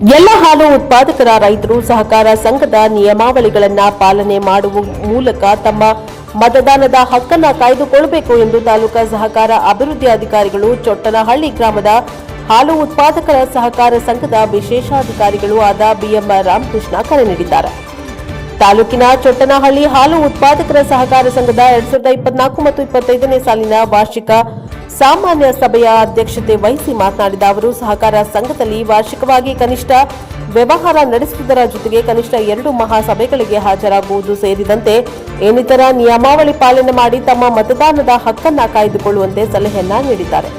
ಎಲ್ಲ ಹಾಲು ಉತ್ಪಾದಕರ ರೈತರು ಸಹಕಾರ ಸಂಘದ ನಿಯಮಾವಳಿಗಳನ್ನ ಪಾಲನೆ ಮಾಡುವ ಮೂಲಕ ತಮ್ಮ ಮತದಾನದ ಹಕ್ಕನ್ನ ಕಾಯ್ದುಕೊಳ್ಳಬೇಕು ಎಂದು ತಾಲೂಕಾ ಸಹಕಾರ ಅಭಿವೃದ್ಧಿ ಅಧಿಕಾರಿಗಳು ಚೊಟ್ಟನಹಳ್ಳಿ ಗ್ರಾಮದ ಹಾಲು ಉತ್ಪಾದಕರ ಸಹಕಾರ ಸಂಘದ ವಿಶೇಷಾಧಿಕಾರಿಗಳು ಆದ ಬಿಎಂ ರಾಮಕೃಷ್ಣ ಕರೆ ನೀಡಿದ್ದಾರೆ. ತಾಲೂಕಿನ ಚೊಟ್ಟನಹಳ್ಳಿ ಹಾಲು ಉತ್ಪಾದಕರ ಸಹಕಾರ ಸಂಘದ ಎರಡ್ ಸಾವಿರದ ಇಪ್ಪತ್ನಾಲ್ಕು ಮತ್ತು ಇಪ್ಪತ್ತೈದನೇ ಸಾಲಿನ ವಾರ್ಷಿಕ ಸಾಮಾನ್ಯ ಸಭೆಯ ಅಧ್ಯಕ್ಷತೆ ವಹಿಸಿ ಮಾತನಾಡಿದ ಅವರು, ಸಹಕಾರ ಸಂಘದಲ್ಲಿ ವಾರ್ಷಿಕವಾಗಿ ಕನಿಷ್ಠ ವ್ಯವಹಾರ ನಡೆಸುವುದರ ಜೊತೆಗೆ ಕನಿಷ್ಠ ಎರಡು ಮಹಾಸಭೆಗಳಿಗೆ ಹಾಜರಾಗುವುದು ಸೇರಿದಂತೆ ಇನ್ನಿತರ ನಿಯಮಾವಳಿ ಪಾಲನೆ ಮಾಡಿ ತಮ್ಮ ಮತದಾನದ ಹಕ್ಕನ್ನು ಕಾಯ್ದುಕೊಳ್ಳುವಂತೆ ಸಲಹೆಯನ್ನ ನೀಡಿದ್ದಾರೆ.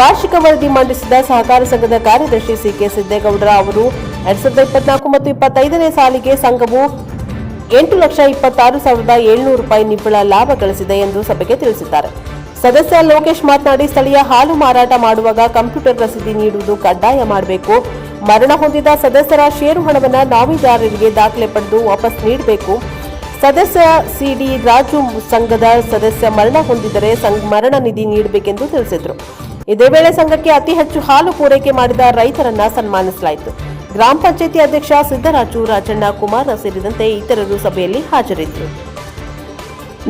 ವಾರ್ಷಿಕ ವರದಿ ಮಂಡಿಸಿದ ಸಹಕಾರ ಸಂಘದ ಕಾರ್ಯದರ್ಶಿ ಸಿಕೆ ಸಿದ್ದೇಗೌಡರ ಅವರು, ಎರಡ್ ಸಾವಿರದ ಇಪ್ಪತ್ನಾಲ್ಕು ಮತ್ತು ಇಪ್ಪತ್ತೈದನೇ ಸಾಲಿಗೆ ಸಂಘವು ಎಂಟು ಲಕ್ಷ ಇಪ್ಪತ್ತಾರು ಸಾವಿರದ ಏಳ್ನೂರು ರೂಪಾಯಿ ನಿವ್ವಳ ಲಾಭ ಗಳಿಸಿದೆ ಎಂದು ಸಭೆಗೆ ತಿಳಿಸಿದ್ದಾರೆ. ಸದಸ್ಯ ಲೋಕೇಶ್ ಮಾತನಾಡಿ, ಸ್ಥಳೀಯ ಹಾಲು ಮಾರಾಟ ಮಾಡುವಾಗ ಕಂಪ್ಯೂಟರ್ ರಸೀದಿ ನೀಡುವುದು ಕಡ್ಡಾಯ ಮಾಡಬೇಕು. ಮರಣ ಹೊಂದಿದ ಸದಸ್ಯರ ಷೇರು ಹಣವನ್ನು ನಾವಿದಾರರಿಗೆ ದಾಖಲೆ ಪಡೆದು ವಾಪಸ್ ನೀಡಬೇಕು. ಸದಸ್ಯ ಸಿಡಿ ರಾಜು ಸಂಘದ ಸದಸ್ಯ ಮರಣ ಹೊಂದಿದರೆ ಮರಣ ನಿಧಿ ನೀಡಬೇಕೆಂದು ತಿಳಿಸಿದರು. ಇದೇ ವೇಳೆ ಸಂಘಕ್ಕೆ ಅತಿ ಹೆಚ್ಚು ಹಾಲು ಪೂರೈಕೆ ಮಾಡಿದ ರೈತರನ್ನ ಸನ್ಮಾನಿಸಲಾಯಿತು. ಗ್ರಾಮ ಪಂಚಾಯಿತಿ ಅಧ್ಯಕ್ಷ ಸಿದ್ದರಾಜು ರಾಜಣ್ಣ ಕುಮಾರ ಸೇರಿದಂತೆ ಇತರರು ಸಭೆಯಲ್ಲಿ ಹಾಜರಿದ್ದರು.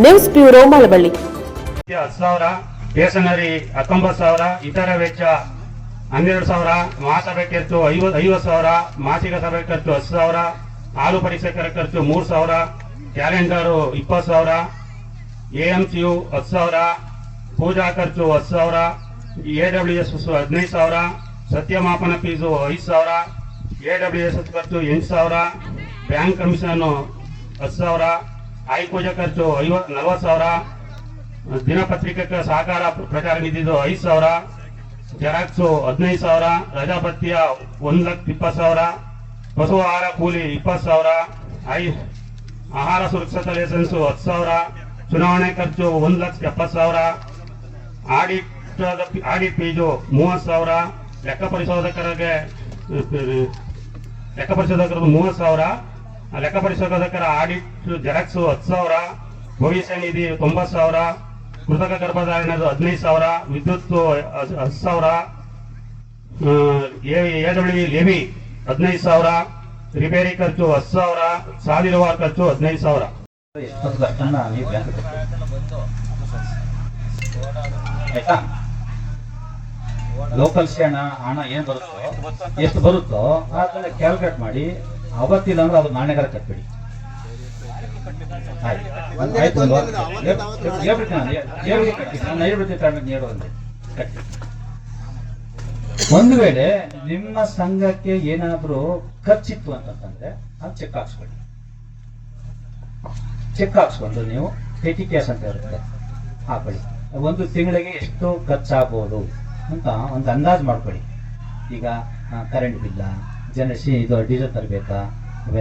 News bureau Malavalli. ಹತ್ತು ಸಾವಿರ ಸ್ಟೇಷನರಿ ಹತ್ತೊಂಬತ್ತು ಸಾವಿರ, ಇತರ ವೆಚ್ಚ ಹನ್ನೆರಡು ಸಾವಿರ, ಮಹಾಸಭೆ ಖರ್ಚು ಐವತ್ತು ಐವತ್ತು ಸಾವಿರ, ಮಾಸಿಕ ಸಭೆ ಖರ್ಚು ಹತ್ತು ಸಾವಿರ, ಹಾಲು ಪರಿಸರ ಖರ್ಚು ಮೂರು ಸಾವಿರ, ಕ್ಯಾಲೆಂಡರು ಇಪ್ಪತ್ತು ಸಾವಿರ, ಎ ಎಂ ಸಿ ಯು ಹತ್ತು ಸಾವಿರ, ಪೂಜಾ ಖರ್ಚು ಹತ್ತು ಸಾವಿರ, ಎ ಡಬ್ಲ್ಯೂ ಎಸ್ ಹದಿನೈದು ಸಾವಿರ, ಸತ್ಯಮಾಪನ ಫೀಸು ಐದು ಸಾವಿರ, ಎ ಡಬ್ಲ್ಯೂ ಎಸ್ ಖರ್ಚು ಎಂಟು ಸಾವಿರ, ಬ್ಯಾಂಕ್ ಕಮಿಷನ್ ಹತ್ತು ಸಾವಿರ ಆಯ್ ಪೂಜಾ ಖರ್ಚು ಐವತ್ತು, ನಲ್ವತ್ತು ಸಾವಿರ ದಿನಪತ್ರಿಕೆ ಸಹಕಾರ ಪ್ರಚಾರ ನಿಧಿದು ಐದು ಸಾವಿರ, ಜೆರಾಕ್ಸು ಹದಿನೈದು ಸಾವಿರ ರಜಾಪತ್ಯ ಒಂದು ಲಕ್ಷ ಇಪ್ಪತ್ತು ಸಾವಿರ ಪಶು ಆಹಾರ ಕೂಲಿ ಇಪ್ಪತ್ತು ಸಾವಿರ, ಐ ಆಹಾರ ಸುರಕ್ಷತಾ ಲೈಸೆನ್ಸು ಹತ್ತು ಸಾವಿರ, ಚುನಾವಣೆ ಖರ್ಚು ಒಂದು ಲಕ್ಷ ಎಪ್ಪತ್ತು ಸಾವಿರ ಆಡಿಟ್ ಆಡಿಟ್ ಫೀಸು ಮೂವತ್ತು ಸಾವಿರ, ಲೆಕ್ಕ ಪರಿಶೋಧಕರಿಗೆ, ಲೆಕ್ಕ ಪರಿಶೋಧಕರದ್ದು ಮೂವತ್ತು ಸಾವಿರ, ಲೆಕ್ಕ ಪರಿಶೋಧಕರ ಆಡಿಟ್ ಜೆರಾಕ್ಸು ಹತ್ತು ಸಾವಿರ, ಭವಿಷ್ಯ ನಿಧಿ ತೊಂಬತ್ತು ಸಾವಿರ ಕೃತಕ ಗರ್ಭಧಾರಣೆದು ಹದಿನೈದು ಸಾವಿರ, ವಿದ್ಯುತ್ ಹತ್ತು ಸಾವಿರ ಎ ಡಬ್ಲ್ಯೂ ಲೆವಿ ಹದಿನೈದು ಸಾವಿರ, ರಿಪೇರಿ ಖರ್ಚು ಹತ್ತು ಸಾವಿರ ಸಾವಿರುವ ಖರ್ಚು ಹದಿನೈದು ಸಾವಿರ. ಆಯ್ತಾ? ಲೋಕಲ್ ಹಣ ಹಣ ಏನು ಬರುತ್ತೋ, ಎಷ್ಟು ಬರುತ್ತೋ ಅದನ್ನ ಕ್ಯಾಲ್ಕುಲೇಟ್ ಮಾಡಿ, ಅವತ್ತಿಲ್ಲ ಅಂದ್ರೆ ಅದು ನಾಣ್ಯಗಾರ ಕಟ್ಬಿಡಿ. ಒಂದು ವೇಳೆ ನಿಮ್ಮ ಸಂಘಕ್ಕೆ ಏನಾದ್ರೂ ಖರ್ಚಿತ್ತು ಅಂತಂದ್ರೆ ಅದು ಚೆಕ್ ಹಾಕ್ಸ್ಕೊಳ್ಳಿ. ಚೆಕ್ ಹಾಕ್ಸ್ಕೊಂಡು ನೀವು ಪೆಟಿ ಕ್ಯಾಶ್ ಅಂತ ಇರುತ್ತೆ, ಹಾಕೊಳ್ಳಿ. ಒಂದು ತಿಂಗಳಿಗೆ ಎಷ್ಟು ಖರ್ಚಾಗ್ಬೋದು ಅಂತ ಒಂದು ಅಂದಾಜು ಮಾಡ್ಕೊಳ್ಳಿ. ಈಗ ಕರೆಂಟ್ ಬಿಲ್ಲ ಜನಸಿ ಇದು ಡೀಸೆಲ್ ತರಬೇಕಾ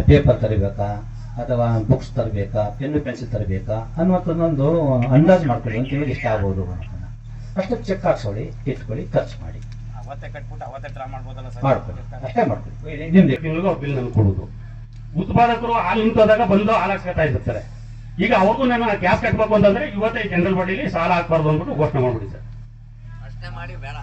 ಪೇಪರ್ ತರಬೇಕಾ ಅಥವಾ ಬುಕ್ಸ್ ತರಬೇಕಾ ಪೆನ್ನು ಪೆನ್ಸಿಲ್ ತರಬೇಕಾ ಅನ್ನುವಂಥದ್ದೊಂದು ಅಂದಾಜು ಮಾಡ್ಕೊಳ್ಳಿ ಒಂದು ಹೇಳಿ ಇಷ್ಟ ಆಗ್ಬೋದು ಅನ್ನೋದನ್ನ. ಅಷ್ಟು ಚೆಕ್ ಹಾಕ್ಸ್ಕೊಳ್ಳಿ ಇಟ್ಕೊಳ್ಳಿ ಖರ್ಚು ಮಾಡಿ. ಅವತ್ತೇ ಕಟ್ಬಿಟ್ಟು ಅವತ್ತೇ ಡ್ರಾ ಮಾಡ್ಬೋದಲ್ಲ ಸರ್? ಮಾಡ್ಕೊಳ್ಳಿ ಅಷ್ಟೇ ಮಾಡ್ಕೊಳ್ಳಿ. ತಿಂಗಳಿಗೂ ಬಿಲ್ ನಾನು ಕೊಡುದು. ಉತ್ಪಾದಕರು ಹಾಲು ನಿಂತೋದಾಗ ಬಂದು ಹಾಲು ಹಾಕ್ಸ್ಕೊತಾ ಇರ್ತಾರೆ. ಈಗ ಅವ್ರಿಗೂ ನಾನು ಗ್ಯಾಸ್ ಕಟ್ಬೇಕು ಅಂತಂದ್ರೆ ಇವತ್ತೇ ಜನರಲ್ ಬಾಡಿಲಿ ಸಾಲ ಹಾಕ್ಬಾರ್ದು ಅಂದ್ಬಿಟ್ಟು ಘೋಷಣೆ ಮಾಡ್ಬಿಡಿ ಸರ್. ಅಷ್ಟೇ ಮಾಡಿ ಬೇಡ.